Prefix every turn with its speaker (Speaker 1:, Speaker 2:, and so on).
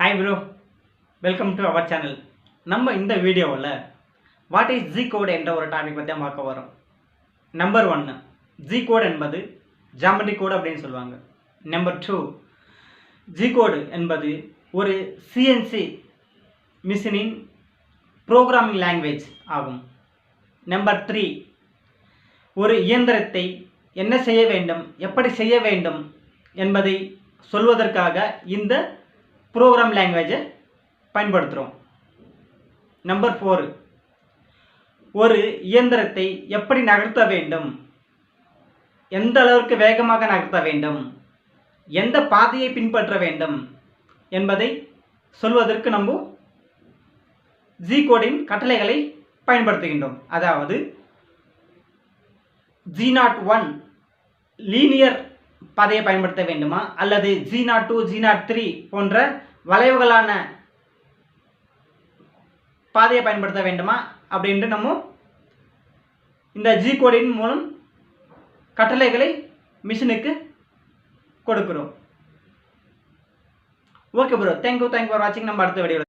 Speaker 1: Hi bro welcome to our channel நம்ம இந்த வீடியோவில் வாட் இஸ் ஜி கோட் என்ற ஒரு டாபிக் பற்றி பார்க்க வரோம் நம்பர் ஒன்று ஜி கோட் என்பது ஜாமெட்ரி கோடு அப்படின்னு சொல்லுவாங்க. நம்பர் டூ ஜி கோடு என்பது ஒரு சிஎன்சி மிஷினின் ப்ரோக்ராமிங் லாங்குவேஜ் ஆகும். நம்பர் த்ரீ ஒரு இயந்திரத்தை என்ன செய்ய வேண்டும் எப்படி செய்ய வேண்டும் என்பதை சொல்வதற்காக இந்த ப்ரோக்ராம் லாங்குவேஜை பயன்படுத்துகிறோம் நம்பர் ஃபோர் ஒரு இயந்திரத்தை எப்படி நகர்த்த வேண்டும்? எந்த அளவிற்கு வேகமாக நகர்த்த வேண்டும்? எந்த பாதையை பின்பற்ற வேண்டும்? என்பதை சொல்வதற்கு நம்ம ஜி கோடின் கட்டளைகளை பயன்படுத்துகின்றோம். அதாவது ஜி நாட் ஒன் லீனியர் பாதையை பயன்படுத்த வேண்டுமா? அல்லது G naught two G naught three போன்ற வளைவுகளான பாதையை பயன்படுத்த வேண்டுமா? அப்படின்ட்டு நம்ம இந்த ஜி கோடின் மூலம் கட்டளைகளை மிஷினுக்கு கொடுக்குறோம். Okay bro thank you thank you for வாட்சிங் நம்ம அடுத்த வீடியோ